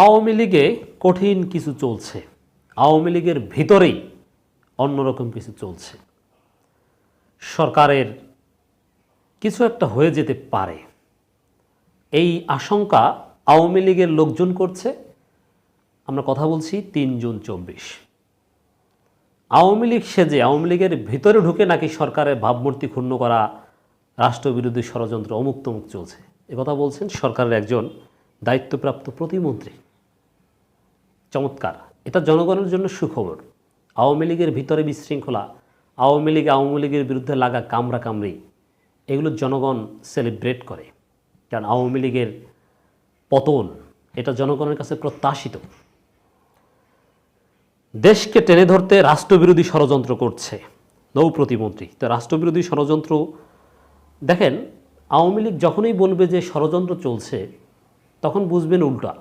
আওয়ামী লীগে কঠিন কিছু চলছে। আওয়ামী লীগের ভিতরেই অন্যরকম কিছু চলছে। সরকারের কিছু একটা হয়ে যেতে পারে। এই আশঙ্কা আওয়ামী লীগের লোকজন করছে। আমরা কথা বলছি তিন জুন চব্বিশ। আওয়ামী লীগ সেজে আওয়ামী লীগের ভিতরে ঢুকে নাকি সরকারের ভাবমূর্তি ক্ষুণ্ণ করা রাষ্ট্রবিরোধী ষড়যন্ত্র অমুক তমুক চলছে কথা বলছেন সরকারের একজন দায়িত্বপ্রাপ্ত প্রতিমন্ত্রী। চমৎকার। এটা জনগণের জন্য সুখবর। আওয়ামী লীগের ভিতরে বিশৃঙ্খলা, আওয়ামী লীগ আওয়ামী লীগের বিরুদ্ধে লাগা কামড়া কামড়ি, এগুলো জনগণ সেলিব্রেট করে। কারণ আওয়ামী লীগের পতন, এটা জনগণের কাছে প্রত্যাশিত। দেশকে টেনে ধরতে রাষ্ট্রবিরোধী ষড়যন্ত্র করছে নৌ প্রতিমন্ত্রী। তো রাষ্ট্রবিরোধী ষড়যন্ত্র, দেখেন, আওয়ামী লীগ যখনই বলবে যে ষড়যন্ত্র চলছে তখন বুঝবেন উল্টা,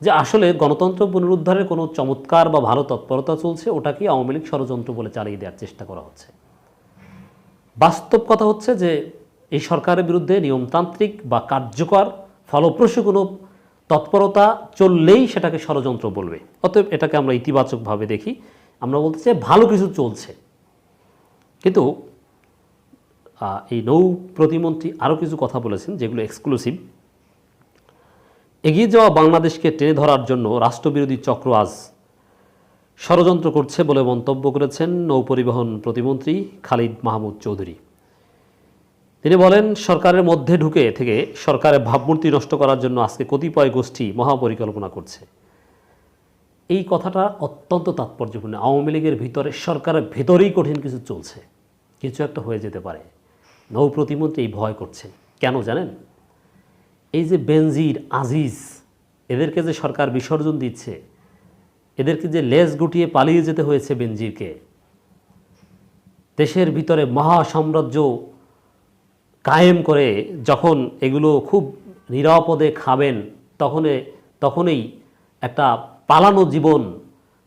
যে আসলে গণতন্ত্র পুনরুদ্ধারের কোনো চমৎকার বা ভালো তৎপরতা চলছে ওটাকে আওয়ামী লীগ ষড়যন্ত্র বলে চালিয়ে দেওয়ার চেষ্টা করা হচ্ছে। বাস্তব কথা হচ্ছে যে, এই সরকারের বিরুদ্ধে নিয়মতান্ত্রিক বা কার্যকর ফলপ্রসূ কোনো তৎপরতা চললেই সেটাকে ষড়যন্ত্র বলবে। অতএব এটাকে আমরা ইতিবাচকভাবে দেখি। আমরা বলতে চাই ভালো কিছু চলছে। কিন্তু এই নৌ প্রতিমন্ত্রী আরও কিছু কথা বলেছেন, যেগুলো এক্সক্লুসিভ এগিয়ে যাওয়া বাংলাদেশকে টেনে ধরার জন্য রাষ্ট্রবিরোধী চক্র আজ ষড়যন্ত্র করছে বলে মন্তব্য করেছেন নৌপরিবহন প্রতিমন্ত্রী খালিদ মাহমুদ চৌধুরী। তিনি বলেন, সরকারের মধ্যে ঢুকে থেকে সরকারের ভাবমূর্তি নষ্ট করার জন্য আজকে কতিপয় গোষ্ঠী মহাপরিকল্পনা করছে। এই কথাটা অত্যন্ত তাৎপর্যপূর্ণ। আওয়ামী লীগের ভিতরে, সরকারের ভেতরেই কঠিন কিছু চলছে। কিছু একটা হয়ে যেতে পারে। নৌ প্রতিমন্ত্রী এই ভয় করছেন। কেন জানেন? এই যে বেনজির, আজিজ, এদেরকে যে সরকার বিসর্জন দিচ্ছে, এদেরকে যে লেজ গুটিয়ে পালিয়ে যেতে হয়েছে বেনজিরকে, দেশের ভিতরে মহা সাম্রাজ্য কায়েম করে যখন এগুলো খুব নিরাপদে খাবেন, তখন, তখনই একটা পালানো জীবন,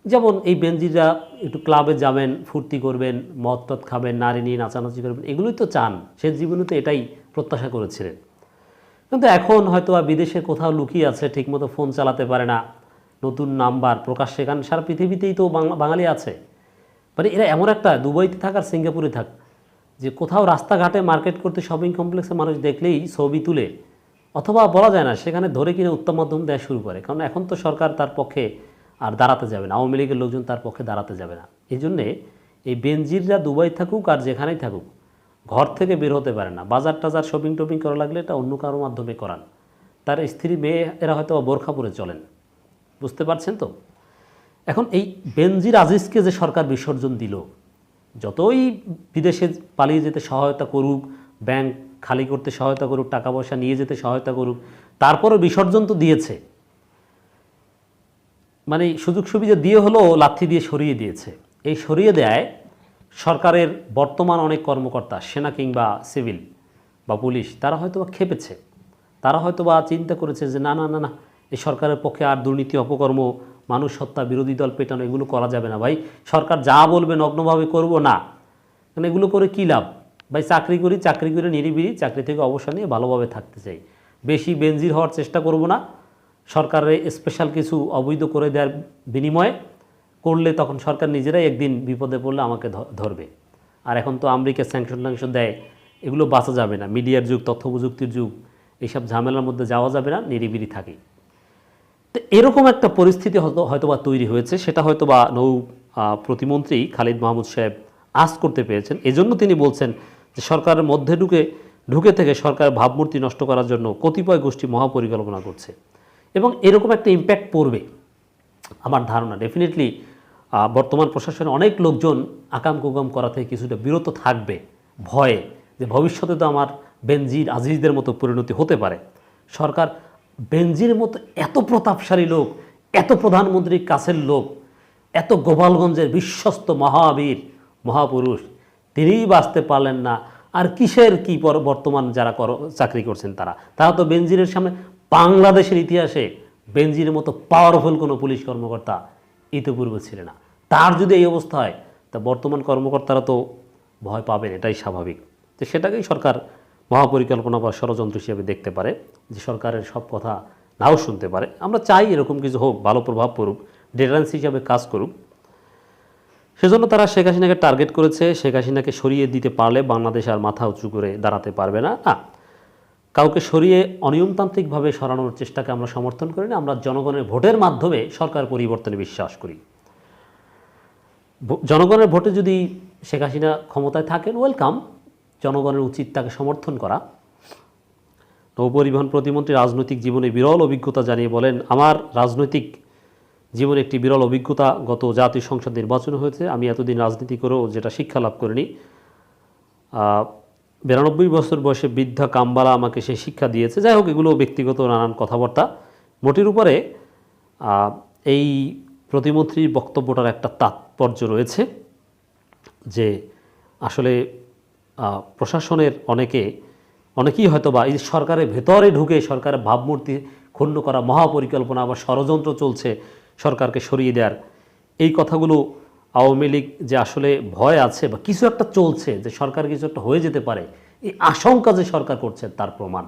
যেমন এই বেনজিরা একটু ক্লাবে যাবেন, ফুর্তি করবেন মদ টদ খাবেন, নারী নিয়ে নাচানাচি করবেন, এগুলোই তো চান সে জীবনে তো এটাই প্রত্যাশা করেছিলেন। কিন্তু এখন হয়তো বিদেশে কোথাও লুকিয়ে আছে, ঠিকমতো ফোন চালাতে পারে না। নতুন নাম্বার প্রকাশ্যে, কারণ সারা পৃথিবীতেই তো বাঙালি আছে। মানে এরা এমন একটা, দুবাইতে থাক আর সিঙ্গাপুরে থাক, যে কোথাও রাস্তাঘাটে মার্কেট করতে শপিং কমপ্লেক্সে মানুষ দেখলেই ছবি তুলে, অথবা বলা যায় না, সেখানে ধরে কিনে উত্তম মাধ্যম দেওয়া শুরু করে। কারণ এখন তো সরকার তার পক্ষে আর দাঁড়াতে যাবে না, আওয়ামী লীগের লোকজন তার পক্ষে দাঁড়াতে যাবে না। এই জন্যে এই বেনজিররা দুবাই থাকুক আর যেখানেই থাকুক ঘর থেকে বের হতে পারে না। বাজার টাজার শপিং টপিং করা লাগলে এটা অন্য কারও মাধ্যমে করান। তার স্ত্রী, মেয়ে, এরা হয়তো বোরখা পরে চলেন। বুঝতে পারছেন তো? এখন এই বেনজির আজিজকে যে সরকার বিসর্জন দিল, যতই বিদেশে পালিয়ে যেতে সহায়তা করুক, ব্যাংক খালি করতে সহায়তা করুক, টাকা পয়সা নিয়ে যেতে সহায়তা করুক, তারপরও বিসর্জন তো দিয়েছে। মানে সুযোগ সুবিধা দিয়ে হলেও লাথি দিয়ে সরিয়ে দিয়েছে। এই সরিয়ে দেয় সরকারের বর্তমান অনেক কর্মকর্তা, সেনা কিংবা সিভিল বা পুলিশ, তারা হয়তো বা খেপেছে। তারা হয়তো বা চিন্তা করেছে যে, না না না না, এই সরকারের পক্ষে আর দুর্নীতি, অপকর্ম, মানুষ হত্যা, বিরোধী দল পেটানো, এগুলো করা যাবে না। ভাই, সরকার যা বলবে নগ্নভাবে করব না। কারণ এগুলো করে কী লাভ? ভাই, চাকরি করি, চাকরি করে নিরিবিলি চাকরি থেকে অবসর নিয়ে ভালোভাবে থাকতে চাই। বেশি বেঞ্জির হওয়ার চেষ্টা করব না। সরকারের স্পেশাল কিছু অবৈধ করে দেওয়ার বিনিময়ে করলে তখন সরকার নিজেরাই একদিন বিপদে পড়লে আমাকে ধরবে। আর এখন তো আমেরিকা স্যাংশন ট্যাংশন দেয়, এগুলো বাঁচা যাবে না। মিডিয়ার যুগ তথ্য প্রযুক্তির যুগ, এইসব ঝামেলার মধ্যে যাওয়া যাবে না, নিরিবিলি থাকি তো এরকম একটা পরিস্থিতি হয়তো, হয়তোবা তৈরি হয়েছে, সেটা হয়তোবা নৌ প্রতিমন্ত্রী খালিদ মাহমুদ সাহেব আজ করতে পেরেছেন। এজন্য তিনি বলছেন যে সরকারের মধ্যে ঢুকে ঢুকে থেকে সরকারের ভাবমূর্তি নষ্ট করার জন্য কতিপয় গোষ্ঠী মহাপরিকল্পনা করছে। এবং এরকম একটা ইম্প্যাক্ট পড়বে, আমার ধারণা। ডেফিনেটলি বর্তমান প্রশাসনে অনেক লোকজন আকাম কুকাম করা থেকে কিছুটা বিরত থাকবে, ভয়ে যে ভবিষ্যতে তো আমার বেনজির আজিজদের মতো পরিণতি হতে পারে। সরকার বেনজির মতো এত প্রতাপশালী লোক, এত প্রধানমন্ত্রীর কাছের লোক, এত গোপালগঞ্জের বিশ্বস্ত মহাবীর, মহাপুরুষ, তিনিই বাঁচতে পারলেন না। আর কিসের কি পর- বর্তমান যারা কর, চাকরি করছেন তারা? তারা তো বেনজিরের সামনে বাংলাদেশের ইতিহাসে বেনজিরের মতো পাওয়ারফুল কোনো পুলিশ কর্মকর্তা ইতিপূর্বে ছিল না। তার যদি এই অবস্থা হয় তা বর্তমান কর্মকর্তারা তো ভয় পাবেন, এটাই স্বাভাবিক। তো সেটাকেই সরকার মহাপরিকল্পনা বা ষড়যন্ত্র হিসেবে দেখতে পারে, যে সরকারের সব কথা নাও শুনতে পারে। আমরা চাই এরকম কিছু হোক, ভালো প্রভাব পড়ুক ডেটারেন্স হিসাবে কাজ করুক। সেজন্য তারা শেখ হাসিনাকে টার্গেট করেছে। শেখ হাসিনাকে সরিয়ে দিতে পারলে বাংলাদেশ আর মাথা উঁচু করে দাঁড়াতে পারবে না। না কাউকে সরিয়ে অনিয়মতান্ত্রিকভাবে সরানোর চেষ্টাকে আমরা সমর্থন করি না, আমরা জনগণের ভোটের মাধ্যমে সরকার পরিবর্তনে বিশ্বাস করি। জনগণের ভোটে যদি শেখ হাসিনা ক্ষমতায় থাকেন ওয়েলকাম জনগণের উচিত তাকে সমর্থন করা। নৌপরিবহন প্রতিমন্ত্রী রাজনৈতিক জীবনে বিরল অভিজ্ঞতা জানিয়ে বলেন, আমার রাজনৈতিক জীবনে একটি বিরল অভিজ্ঞতা গত জাতীয় সংসদ নির্বাচন হয়েছে। আমি এতদিন রাজনীতি করেও যেটা শিক্ষা লাভ করিনি বিরানব্বই বছর বয়সে বৃদ্ধা কাম্বালা আমাকে সেই শিক্ষা দিয়েছে। যাই হোক এগুলো ব্যক্তিগত নানান কথাবার্তা। মোটির উপরে এই প্রতিমন্ত্রীর বক্তব্যটার একটা তাৎপর্য রয়েছে যে আসলে প্রশাসনের অনেকে, অনেকেই হয়তো বা এই সরকারের ভেতরে ঢুকে সরকারের ভাবমূর্তি ক্ষুণ্ণ করা মহাপরিকল্পনা বা ষড়যন্ত্র চলছে সরকারকে সরিয়ে দেওয়ার, এই কথাগুলো আওয়ামী লীগ যে আসলে ভয় আছে বা কিছু একটা চলছে, যে সরকার কিছু একটা হয়ে যেতে পারে, এই আশঙ্কা যে সরকার করছে, তার প্রমাণ।